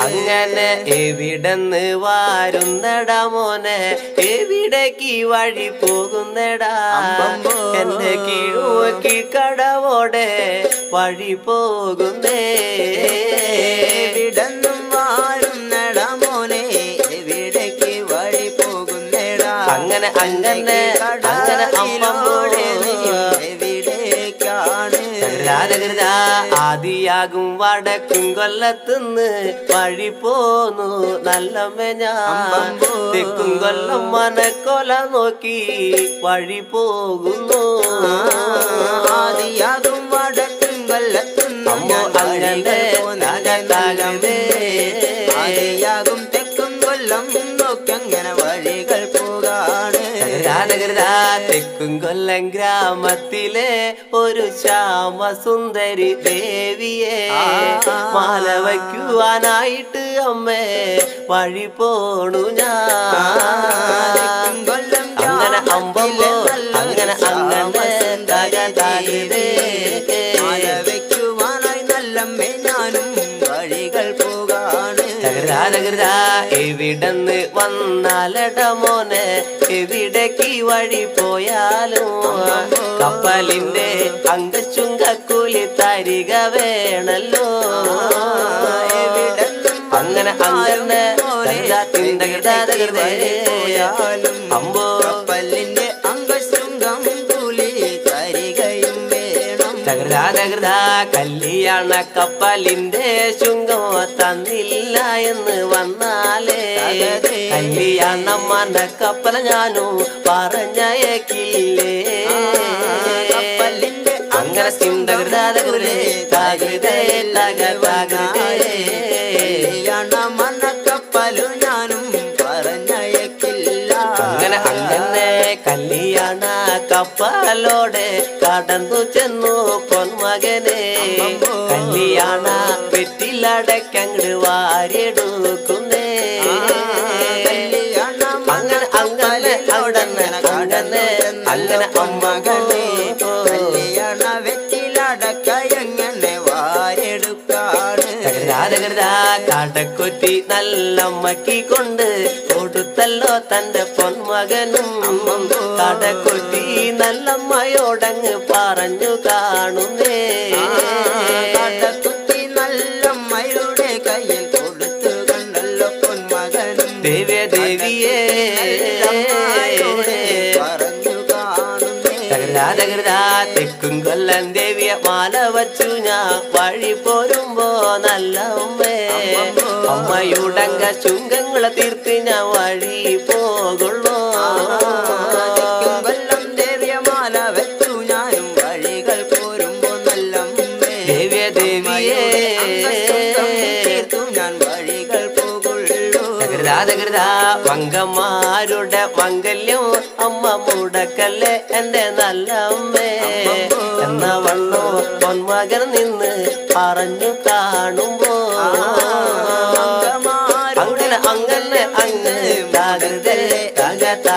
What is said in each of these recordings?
അങ്ങനെ എവിടെന്ന് വാരുന്നടാ മോനെ എവിടേക്ക് വഴി പോകുന്നടാ. എന്റെ കീഴോക്കി കടവോടെ വഴി പോകുന്നേ എവിടെന്നും വാഴുന്നടാ മോനെ എവിടേക്ക് വഴി പോകുന്നടാ അങ്ങനെ, അങ്ങനെ, അങ്ങനെ അമ്പമ്പോ. രാജകൃത ആദിയാകും വടക്കും കൊല്ലത്തുനിന്ന് വഴി പോന്നു. നല്ല ഞാൻ. തെക്കും കൊല്ലം മനക്കൊല നോക്കി വഴി പോകുന്നു. ആദിയാകും വടക്കും കൊല്ലത്തുനിന്ന് അങ്ങനെ ആദിയാകും തെക്കും കൊല്ലം ഗ്രാമത്തിലെ ഒരു ശ്യാമസുന്ദരി ദേവിയെ ആ. മാല വയ്ക്കുവാനായിട്ട് അമ്മേ വഴി പോണു ഞാൻ അങ്ങനെ അമ്പമ്പോ അങ്ങനെ അങ്ങനെ തകരാതകൃത എവിടെന്ന് വന്നാലട മോനെ? എവിടേക്ക് വഴി പോയാലോ? കപ്പലിന്റെ അങ്കച്ചുങ്കക്കൂലി തരിക വേണല്ലോ. അങ്ങനെ അങ്ങനെ. അമ്പോ തകൃതാതകൃത കല്യാണ കപ്പലിന്റെ ശുങ്കം തന്നില്ല എന്ന് വന്നാലേ. കല്യാണ മന കപ്പല ഞാനും പറഞ്ഞയക്കില്ലേ അങ്ങനെ ചിന്തകൃതാതകൃതേ തകൃതേ തക കപ്പലോടെ കടന്നു ചെന്നു പൊന്മകനെ. കല്യാണ പെറ്റിലടക്കങ്ങട് വാരിയെടുക്കുന്നേ. നല്ല നല്ലമ്മക്കി കൊണ്ട് കൊടുത്തല്ലോ തന്റെ പൊന്മകനും നല്ല നല്ലമ്മയോടങ്ങ് പറഞ്ഞു കാണുന്നേ. നല്ല മയുടെ കയ്യിൽ കാണുന്നേ തകരാതകൃത തെക്കും കൊല്ലം ദേവിയ മാല വച്ചു ഞാൻ വഴി പോരുമ്പോ നല്ല ഉമ്മയുടങ്ക അമ്മയുടങ്ക ചുങ്കങ്ങളെ തീർത്ത് ഞാൻ വഴി പോകുള്ളൂ. പോകുള്ളൂ മംഗന്മാരുടെ മംഗല്യം. അമ്മ മുടക്കല്ലേ എന്റെ നല്ല അമ്മേ എന്ന വണ്ണോ പൊന്മകൻ നിന്ന് പറഞ്ഞു കാണുമ്പോ. അങ്ങനെ അങ്ങനെ അങ്ങ് പറഞ്ഞു കാണുന്നേ തകൃത.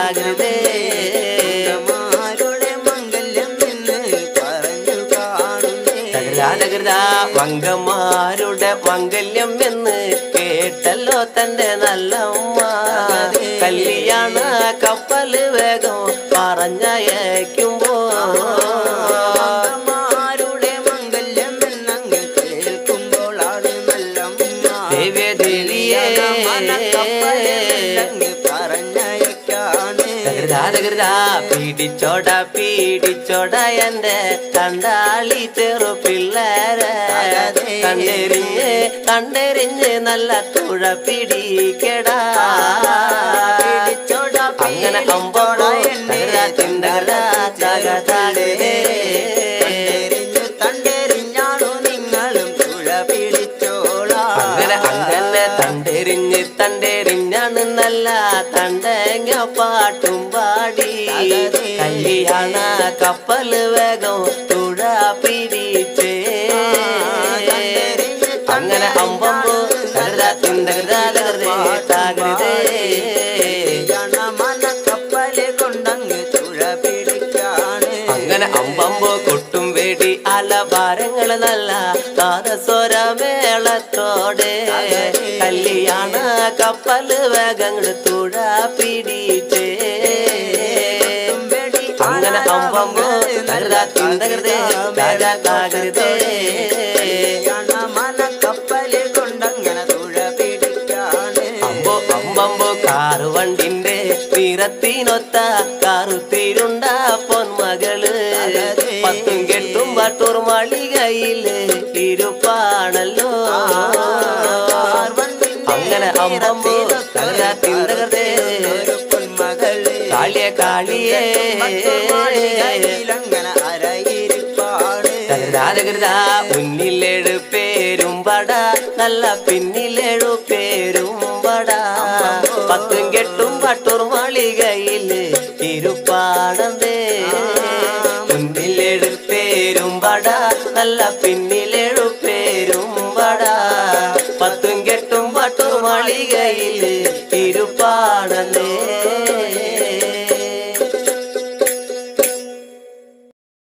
മംഗന്മാരുടെ മംഗല്യം എന്ന് കേട്ടല്ലോ തന്റെ നല്ല ഉമ്മ. കല്യാണ കപ്പൽ വേഗം പറഞ്ഞയക്കുമ്പോ. നല്ല ദേവ്യ ദേവിയേ തകൃത പീഡിച്ചോട പീഡിച്ചോട എന്റെ കണ്ടാളി ചെറു പിള്ളേരെ. കണ്ടെറിഞ്ഞ് കണ്ടെറിഞ്ഞ് നല്ല തുഴ പിടിക്കടാ. അങ്ങനെ അമ്പോടോ നിങ്ങളും തുഴ പിടിച്ചോളാം. അങ്ങനെ അങ്ങനെ തണ്ടെറിഞ്ഞ് തണ്ടെറിഞ്ഞാണ് നല്ല തണ്ടങ്ങ പാട്ടും പാടി കല്യാണ കപ്പൽ വേഗം തുഴ പിടിച്ചേ അങ്ങനെ അമ്പമ്പോ താകൃതേ മന കപ്പലെ കൊണ്ടങ്ങ് തുഴ പിടിക്കാണ് അങ്ങനെ അമ്പമ്പോ കൊട്ടും വേടി അലഭാരങ്ങൾ നല്ല നാദസ്വരമേളത്തോടെ കല്യാണ കപ്പൽ വേഗങ്ങട് തുഴ പിടിച്ചേ അങ്ങനെ അമ്പമ്പോ തകൃതാ തിന്തകൃതേ രാജാ താകൃതേ കപ്പൽ കൊണ്ടങ്ങനെ തുഴ പിടിക്കാണ് അമ്പോ അമ്പമ്പോ കാറ് വണ്ടിന്റെ നിറത്തിനൊത്ത കാറുത്തിരുണ്ട പൊന്മകൾ പത്തും കെട്ടും പട്ടൂർ മാളികയിൽ ഇരുപ്പാണല്ലോ അങ്ങനെ അമ്പമ്പോ തകരാ തിന്തകൃതേ പൊന്മകൾ കാളിയെ. കാളിയേ മുന്നിലേഴു പേരും പട നല്ല പിന്നിലേഴു amiga.